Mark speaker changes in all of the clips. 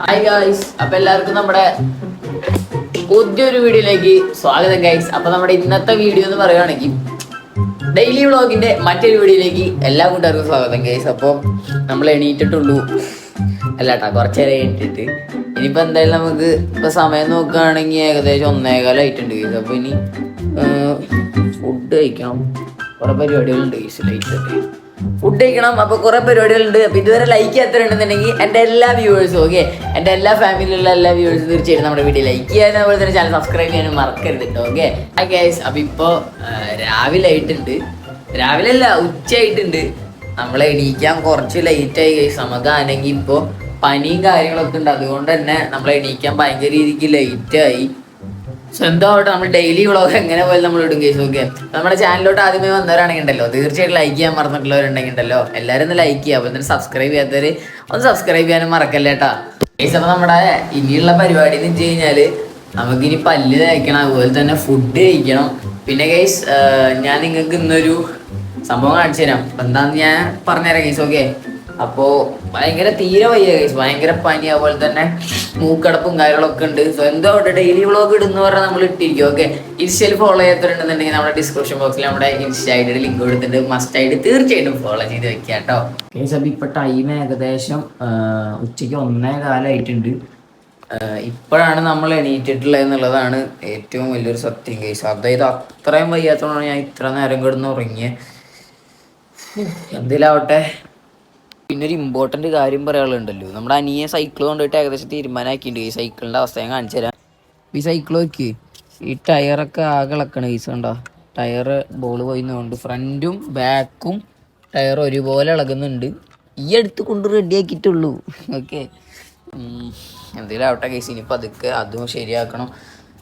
Speaker 1: Hi guys അപ്പൊ എല്ലാവർക്കും നമ്മുടെ പുതിയൊരു വീഡിയോയിലേക്ക് സ്വാഗതം ഗൈസ് അപ്പൊ നമ്മുടെ ഇന്നത്തെ വീഡിയോ എന്ന് പറയുകയാണെങ്കിൽ ഡെയിലി വ്ളോഗിന്റെ മറ്റൊരു വീഡിയോയിലേക്ക് എല്ലാ കൂട്ടുകാർക്കും സ്വാഗതം ഗൈസ് അപ്പോൾ നമ്മൾ എണീറ്റിട്ടുള്ളൂ. അല്ല കേട്ടാ കുറച്ചേരം എണീറ്റിട്ട്. ഇനിയിപ്പോ എന്തായാലും നമുക്ക് ഇപ്പൊ സമയം നോക്കുകയാണെങ്കിൽ ഏകദേശം ഒന്നേകാലായിട്ടുണ്ട് ഗൈസ് അപ്പൊ ഇനി ഫുഡ് കഴിക്കണം. കുറെ പരിപാടികളുണ്ട് ഗൈസ് ലൈറ്റ് ഫുഡ് കഴിക്കണം അപ്പൊ കുറെ പരിപാടികളുണ്ട്. അപ്പൊ ഇതുവരെ ലൈക്ക് ചെയ്യാത്തവരുണ്ടെന്നുണ്ടെങ്കിൽ എന്റെ എല്ലാ വ്യൂവേഴ്സും ഓക്കെ എന്റെ എല്ലാ ഫാമിലിയിലുള്ള എല്ലാ വ്യൂവേഴ്സും തീർച്ചയായിട്ടും നമ്മുടെ വീഡിയോ ലൈക്ക് ചെയ്യാനും അതുപോലെ തന്നെ ചാനൽ സബ്സ്ക്രൈബ് ചെയ്യാനും മറക്കരുത് കേട്ടോ ഓക്കെ ഗൈസ് അപ്പൊ ഇപ്പൊ ആ, രാവിലെ ആയിട്ടുണ്ട്. രാവിലെ അല്ല ഉച്ചയായിട്ടുണ്ട്. നമ്മളെ എണീക്കാൻ കുറച്ച് ലേറ്റ് ആയി ഗൈസ് നമുക്ക് ആണെങ്കിൽ ഇപ്പൊ പനിയും കാര്യങ്ങളൊക്കെ ഉണ്ട്. അതുകൊണ്ട് തന്നെ നമ്മളെ എണീക്കാൻ ഭയങ്കര രീതിക്ക് ലേറ്റായി സ്വന്തമായിട്ട് നമ്മൾ ഡെയിലി വ്ളോഗ് എങ്ങനെ പോലും നമ്മൾ ഇടും കേസ് ഓക്കെ നമ്മുടെ ചാനലിലോട്ട് ആദ്യമേ വന്നവരാണെങ്കിൽ ഉണ്ടല്ലോ തീർച്ചയായിട്ടും ലൈക്ക് ചെയ്യാൻ മറന്നിട്ടുള്ളവരുണ്ടെങ്കിൽ ഉണ്ടല്ലോ എല്ലാവരും ഒന്ന് ലൈക്ക് ചെയ്യുക അപ്പോൾ തന്നെ സബ്സ്ക്രൈബ് ചെയ്യാത്തവര് ഒന്ന് സബ്സ്ക്രൈബ് ചെയ്യാനും മറക്കല്ലേ കേട്ടാ കേസ് അപ്പൊ നമ്മുടെ ഇനിയുള്ള പരിപാടി എന്ന് വെച്ച് കഴിഞ്ഞാൽ നമുക്കിനി പല്ല് തേക്കണം അതുപോലെ തന്നെ ഫുഡ് കഴിക്കണം. പിന്നെ ഗൈസ് ഞാൻ നിങ്ങൾക്ക് ഇന്നൊരു സംഭവം കാണിച്ചു തരാം എന്താന്ന് ഞാൻ പറഞ്ഞുതരാം ഗൈസ് ഓക്കെ അപ്പോ ഭയങ്കര തീരെ വയ്യ ഗൈസ് ഭയങ്കര പനി അതുപോലെ തന്നെ മൂക്കടപ്പും കാര്യങ്ങളൊക്കെ ഉണ്ട്. സോ എന്തോ ഡെയിലി വ്ളോഗ് ഇടുന്ന പറഞ്ഞാൽ നമ്മൾ ഇട്ടിരിക്കും. ഓക്കെ ഇൻസ്റ്റയിൽ ഫോളോ ചെയ്യാത്തവരുണ്ടെന്നുണ്ടെങ്കിൽ നമ്മുടെ ഡിസ്ക്രിപ്ഷൻ ബോക്സിൽ നമ്മുടെ ഇൻസ്റ്റ ഐഡിയുടെ ലിങ്ക് കൊടുത്തിട്ട് മസ്റ്റ് ആയിട്ട് തീർച്ചയായിട്ടും ഫോളോ ചെയ്ത് വെക്കുക കേട്ടോ കേസ് അപ്പൊ ഇപ്പൊ ടൈം ഏകദേശം ഉച്ചയ്ക്ക് ഒന്നേ കാലമായിട്ടുണ്ട് ഇപ്പോഴാണ് നമ്മൾ എണീറ്റിട്ടുള്ളത് എന്നുള്ളതാണ് ഏറ്റവും വലിയൊരു സത്യം കേസ് അതായത് അത്രയും വയ്യാത്തതുകൊണ്ടാണ് ഞാൻ ഇത്ര നേരം കിടന്ന് ഉറങ്ങിയത് എന്തിലാവട്ടെ? പിന്നെ ഒരു ഇമ്പോർട്ടന്റ് കാര്യം പറയാനുള്ളതുണ്ടല്ലോ. നമ്മുടെ അനിയെ സൈക്കിൾ കൊണ്ടുപോയിട്ട് ഏകദേശം തീരുമാനമാക്കിയിട്ടുണ്ട്. ഈ സൈക്കിളിന്റെ അവസ്ഥ ഞാൻ കാണിച്ചു തരാം. ഈ സൈക്കിൾ നോക്കി ഈ ടയറൊക്കെ ആകെ ഇളക്കണ ഈസ് കണ്ടോ? ടയർ ബോൾ പോയിന്നുകൊണ്ട് ഫ്രണ്ടും ബാക്കും ടയർ ഒരുപോലെ ഇളകുന്നുണ്ട്. ഈ അടുത്ത് കൊണ്ട് റെഡിയാക്കിയിട്ടുള്ളൂ ഓക്കെ എന്തെങ്കിലും ആവട്ടെ കേസ് ഇനിയിപ്പോൾ അതൊക്കെ അതും ശരിയാക്കണം.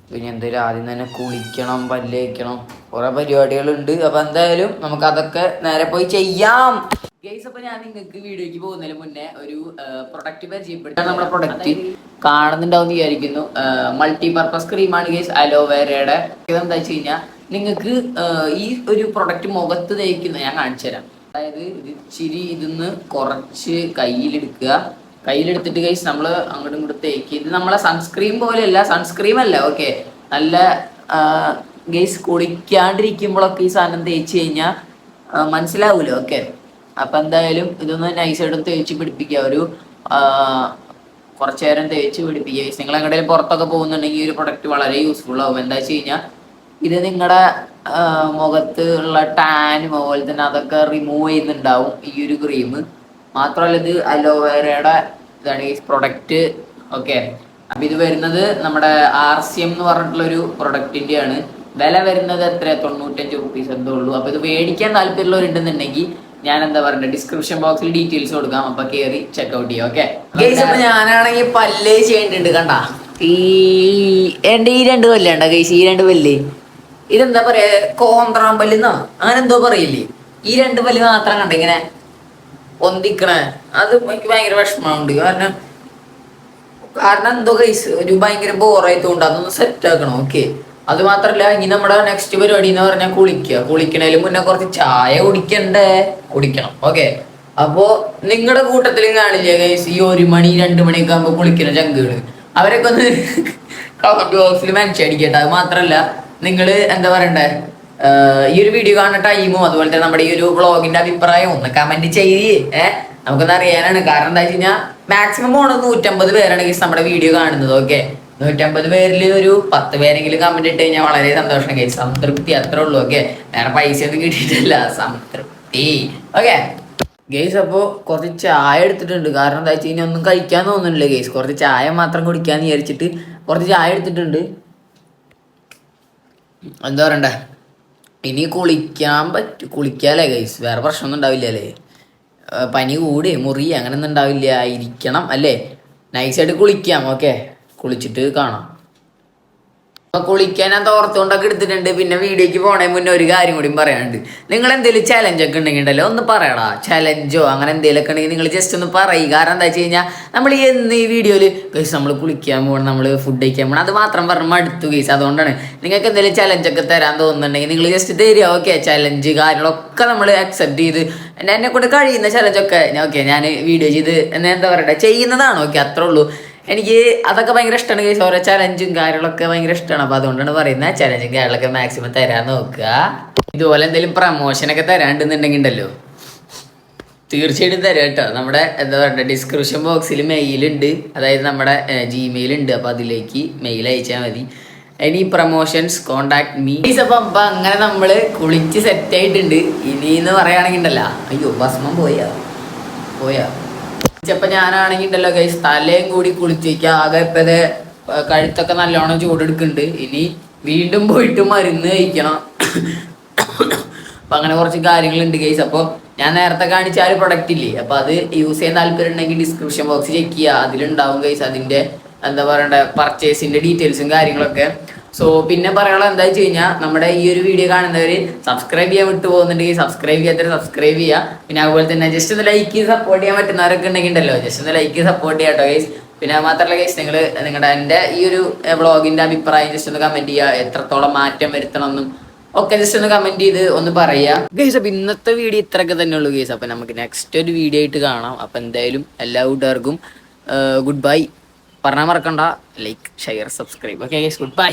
Speaker 1: പിന്നെ എന്തെങ്കിലും ആദ്യം തന്നെ കുളിക്കണം പല്ല് വയ്ക്കണം കുറേ പരിപാടികളുണ്ട്. അപ്പോൾ എന്തായാലും നമുക്ക് അതൊക്കെ നേരെ പോയി ചെയ്യാം. ഗൈസ് അപ്പൊ ഞാൻ നിങ്ങൾക്ക് വീഡിയോക്ക് പോകുന്നതിന് മുന്നേ ഒരു പ്രൊഡക്റ്റ് പരിചയപ്പെടുത്താൻ നമ്മുടെ പ്രൊഡക്റ്റ് കാണുന്നുണ്ടാവും വിചാരിക്കുന്നു. മൾട്ടി പർപ്പസ് ക്രീമാണ് ഗൈസ് അലോവേരയുടെ എന്താ വെച്ച് കഴിഞ്ഞാൽ നിങ്ങൾക്ക് ഈ ഒരു പ്രൊഡക്റ്റ് മുഖത്ത് തേക്കുന്ന ഞാൻ കാണിച്ചു തരാം. അതായത് ഇത് ഇച്ചിരി ഇതിന്ന് കുറച്ച് കയ്യിലെടുക്കുക. കയ്യിലെടുത്തിട്ട് ഗൈസ് നമ്മൾ അങ്ങോട്ടും ഇങ്ങോട്ടും തേക്കി ഇത് നമ്മളെ സൺസ്ക്രീൻ പോലെയല്ല സൺസ്ക്രീം അല്ല ഓക്കെ നല്ല ഗൈസ് കുളിക്കാണ്ടിരിക്കുമ്പോഴൊക്കെ ഈ സാധനം തേച്ച് കഴിഞ്ഞാൽ മനസ്സിലാവൂലോ ഓക്കെ അപ്പൊ എന്തായാലും ഇതൊന്ന് നൈസായിട്ട് തേച്ച് പിടിപ്പിക്കുക ഒരു കുറച്ചു നേരം തേച്ച് പിടിപ്പിക്കുക നിങ്ങൾ എങ്ങടെയും പുറത്തൊക്കെ പോകുന്നുണ്ടെങ്കിൽ ഈ ഒരു പ്രൊഡക്റ്റ് വളരെ യൂസ്ഫുൾ ആവും. എന്താ വെച്ച് കഴിഞ്ഞാൽ ഇത് നിങ്ങളുടെ മുഖത്ത് ഉള്ള ടാനും അതുപോലെ തന്നെ അതൊക്കെ റിമൂവ് ചെയ്യുന്നുണ്ടാവും ഈ ഒരു ക്രീം മാത്രമല്ല ഇത് അലോവേരയുടെ ഇതാണ് ഈ പ്രൊഡക്റ്റ് ഓക്കെ അപ്പൊ ഇത് വരുന്നത് നമ്മുടെ ആർ സി എം എന്ന് പറഞ്ഞിട്ടുള്ള ഒരു പ്രൊഡക്റ്റിന്റെ ആണ് വില വരുന്നത് എത്ര തൊണ്ണൂറ്റഞ്ച് റുപ്പീസ് എന്തോ ഉള്ളൂ. അപ്പൊ ഇത് മേടിക്കാൻ താല്പര്യമുള്ളവരുണ്ടെന്നുണ്ടെങ്കിൽ ഞാൻ എന്താ പറയുക ഡിസ്ക്രിപ്ഷൻ ബോക്സിൽ ഡീറ്റെയിൽസ് കൊടുക്കാം. അപ്പൊ കയറി ചെക്ക്ഔട്ട് ചെയ്യാം ഓക്കെ ഞാനാണെങ്കിൽ പല്ലേ ചെയ്യേണ്ടിണ്ട് കണ്ട? ഈ എന്റെ ഈ രണ്ട് പല്ലുണ്ട ഗൈസ് ഈ രണ്ട് പല്ല്? ഇതെന്താ പറയാ കോന്ത്രാം പല്ലെന്നോ? അങ്ങനെ എന്തോ പറയില്ലേ? ഈ രണ്ട് പല്ല് മാത്രം കണ്ട ഇങ്ങനെ ഒന്തിക്കണേ അത് എനിക്ക് ഭയങ്കര വിഷമമുണ്ട്. കാരണം കാരണം എന്തോ കൈസ് ഒരു ഭയങ്കര ബോറായതുകൊണ്ട് അതൊന്ന് സെറ്റ് ആക്കണം ഓക്കെ അത് മാത്രല്ല ഇനി നമ്മുടെ നെക്സ്റ്റ് പരിപാടി എന്ന് പറഞ്ഞാൽ കുളിക്കുക. കുളിക്കണേൽ മുന്നേ കുറച്ച് ചായ കുടിക്കണ്ടേ? കുടിക്കണം. ഓക്കെ അപ്പോ നിങ്ങളുടെ കൂട്ടത്തിലും കാണില്ലേ ഗൈസ് ഈ ഒരു മണി രണ്ട് മണിയൊക്കെ ആകുമ്പോൾ കുളിക്കുന്ന ചങ്കുകൾ. അവരൊക്കെ ഒന്ന് കമന്റ് ബോക്സിൽ മെൻഷൻ അടിക്കട്ടെ. അത് മാത്രല്ല നിങ്ങൾ എന്താ പറയണ്ടേ? ഈ ഒരു വീഡിയോ കാണുന്ന ടൈമും അതുപോലെ തന്നെ നമ്മുടെ ഈ ഒരു വ്ളോഗിന്റെ അഭിപ്രായവും ഒന്ന് കമന്റ് ചെയ്യ്. ഏഹ് നമുക്കൊന്ന് അറിയാനാണ്. കാരണം എന്താ വെച്ച് കഴിഞ്ഞാൽ മാക്സിമം പോണത് നൂറ്റമ്പത് പേരാണ് ഗൈസ് നമ്മുടെ വീഡിയോ കാണുന്നത്. ഓക്കെ നൂറ്റമ്പത് പേരിൽ ഒരു പത്ത് പേരെങ്കിലും കമന്റ് ഇട്ട് കഴിഞ്ഞാൽ വളരെ സന്തോഷം കഴിച്ചു സംതൃപ്തി അത്രേ ഉള്ളൂ ഓക്കെ വേറെ പൈസ ഒന്നും കിട്ടിയിട്ടില്ല. സംതൃപ്തി. ഓക്കെ ഗെയ്സ് അപ്പോൾ കുറച്ച് ചായ എടുത്തിട്ടുണ്ട്. കാരണം എന്താ വെച്ച് കഴിഞ്ഞാൽ ഒന്നും കഴിക്കാൻ തോന്നുന്നില്ല ഗെയ്സ് കുറച്ച് ചായ മാത്രം കുടിക്കാന്ന് വിചാരിച്ചിട്ട് കുറച്ച് ചായ എടുത്തിട്ടുണ്ട്. എന്താ പറയണ്ടേ? ഇനി കുളിക്കാൻ പറ്റും കുളിക്കാല്ലേ ഗൈസ് വേറെ പ്രശ്നമൊന്നും ഉണ്ടാവില്ലല്ലേ പനി കൂടി മുറി അങ്ങനെയൊന്നും ഉണ്ടാവില്ല. ഇരിക്കണം അല്ലേ? നൈസായിട്ട് കുളിക്കാം ഓക്കെ കുളിച്ചിട്ട് കാണാം. അപ്പൊ കുളിക്കാൻ ഞാൻ തോർത്തുകൊണ്ടൊക്കെ എടുത്തിട്ടുണ്ട്. പിന്നെ വീഡിയോക്ക് പോണേ മുന്നേ ഒരു കാര്യം കൂടി പറയാനുണ്ട്. നിങ്ങൾ എന്തെങ്കിലും ചലഞ്ചൊക്കെ ഉണ്ടെങ്കിൽ ഉണ്ടല്ലോ ഒന്ന് പറയടാ. ചലഞ്ചോ അങ്ങനെ എന്തെങ്കിലും ഒക്കെ ഉണ്ടെങ്കിൽ നിങ്ങൾ ജസ്റ്റ് ഒന്ന് പറയും. കാരണം എന്താ വെച്ച് കഴിഞ്ഞാൽ നമ്മൾ എന്ന് ഈ വീഡിയോയിൽ ഗൈസ് നമ്മൾ കുളിക്കാൻ പോകണം നമ്മൾ ഫുഡ് കഴിക്കാൻ പോകണം അത് മാത്രം പറഞ്ഞ് മടുത്തു ഗൈസ് അതുകൊണ്ടാണ് നിങ്ങൾക്ക് എന്തെങ്കിലും ചലഞ്ചൊക്കെ തരാൻ തോന്നുന്നുണ്ടെങ്കിൽ നിങ്ങൾ ജസ്റ്റ് തരിക. ഓക്കെ ചലഞ്ച് കാര്യങ്ങളൊക്കെ നമ്മൾ അക്സെപ്റ്റ് ചെയ്ത്. എന്നെ കൊണ്ട് കഴിയുന്ന ചലഞ്ചൊക്കെ ഓക്കെ ഞാൻ വീഡിയോ ചെയ്ത് എന്താ പറയട്ടെ ചെയ്യുന്നതാണ് ഓക്കെ അത്രേ ഉള്ളൂ. എനിക്ക് അതൊക്കെ ഭയങ്കര ഇഷ്ടമാണ് കേസ് ഓരോ ചലഞ്ചും കാര്യങ്ങളൊക്കെ ഭയങ്കര ഇഷ്ടമാണ് അപ്പൊ അതുകൊണ്ടാണ് പറയുന്നത് ചലഞ്ചും കാര്യങ്ങളൊക്കെ മാക്സിമം തരാൻ നോക്കുക. ഇതുപോലെ എന്തെങ്കിലും പ്രമോഷനൊക്കെ തരാണ്ടെന്നുണ്ടെങ്കിൽ ഉണ്ടല്ലോ തീർച്ചയായിട്ടും തരാം കേട്ടോ. നമ്മുടെ എന്താ പറയുക ഡിസ്ക്രിപ്ഷൻ ബോക്സിൽ മെയിലുണ്ട് അതായത് നമ്മുടെ ജിമെയിൽ ഉണ്ട്. അപ്പോൾ അതിലേക്ക് മെയിൽ അയച്ചാൽ മതി. എനി പ്രൊമോഷൻസ് കോണ്ടാക്ട് മീ അപ്പം അപ്പം അങ്ങനെ നമ്മൾ കുളിച്ച് സെറ്റ് ആയിട്ടുണ്ട്. ഇനി എന്ന് പറയുകയാണെങ്കിൽ ഉണ്ടല്ലോ അയ്യോ ഭസ്മം പോയാ? പോയാ? ചിലപ്പോൾ ഞാനാണെങ്കിൽ ഉണ്ടല്ലോ കൈ തലയും കൂടി കുളിച്ചേക്ക ആകെ ഇപ്പം ഇത് കഴുത്തൊക്കെ നല്ലോണം ചൂടെടുക്കുന്നുണ്ട് ഇനി വീണ്ടും പോയിട്ട് മരുന്ന് കഴിക്കണം. അപ്പൊ അങ്ങനെ കുറച്ച് കാര്യങ്ങളുണ്ട് ഗൈസ് അപ്പോൾ ഞാൻ നേരത്തെ കാണിച്ച ആ ഒരു പ്രൊഡക്റ്റ് ഇല്ലേ? അപ്പൊ അത് യൂസ് ചെയ്യാൻ താല്പര്യം ഉണ്ടെങ്കിൽ ഡിസ്ക്രിപ്ഷൻ ബോക്സ് ചെക്ക് ചെയ്യുക അതിലുണ്ടാവും ഗൈസ് അതിന്റെ എന്താ പറയണ്ട പർച്ചേസിന്റെ ഡീറ്റെയിൽസും കാര്യങ്ങളൊക്കെ. സോ പിന്നെ പറയാനുള്ളത് എന്താ വെച്ച് കഴിഞ്ഞാൽ നമ്മുടെ ഈ ഒരു വീഡിയോ കാണുന്നവർ സബ്സ്ക്രൈബ് ചെയ്യാൻ വിട്ടു പോകുന്നുണ്ടെങ്കിൽ സബ്സ്ക്രൈബ് ചെയ്യാത്തവർ സബ്സ്ക്രൈബ് ചെയ്യുക പിന്നെ അതുപോലെ തന്നെ ജസ്റ്റ് ഒന്ന് ലൈക്ക് സപ്പോർട്ട് ചെയ്യാൻ പറ്റുന്നവരൊക്കെ ഉണ്ടെങ്കിൽ ഉണ്ടല്ലോ ജസ്റ്റ് ഒന്ന് ലൈക്ക് സപ്പോർട്ട് ചെയ്യാം കേട്ടോ ഗൈസ് പിന്നെ മാത്രമല്ല ഗൈസ് നിങ്ങൾ നിങ്ങളുടെ എന്റെ ഈ ഒരു ബ്ലോഗിന്റെ അഭിപ്രായം ജസ്റ്റ് ഒന്ന് കമന്റ് ചെയ്യുക എത്രത്തോളം മാറ്റം വരുത്തണമെന്നും ഒക്കെ ജസ്റ്റ് ഒന്ന് കമന്റ് ചെയ്ത് ഒന്ന് പറയുക ഗൈസ് അപ്പം ഇന്നത്തെ വീഡിയോ ഇത്രയൊക്കെ തന്നെ ഉള്ളൂ ഗൈസ് അപ്പം നമുക്ക് നെക്സ്റ്റ് ഒരു വീഡിയോ ആയിട്ട് കാണാം. അപ്പം എന്തായാലും എല്ലാ കൂട്ടുകാർക്കും ഗുഡ് ബൈ പറഞ്ഞാൽ മറക്കണ്ട. Like share subscribe okay guys goodbye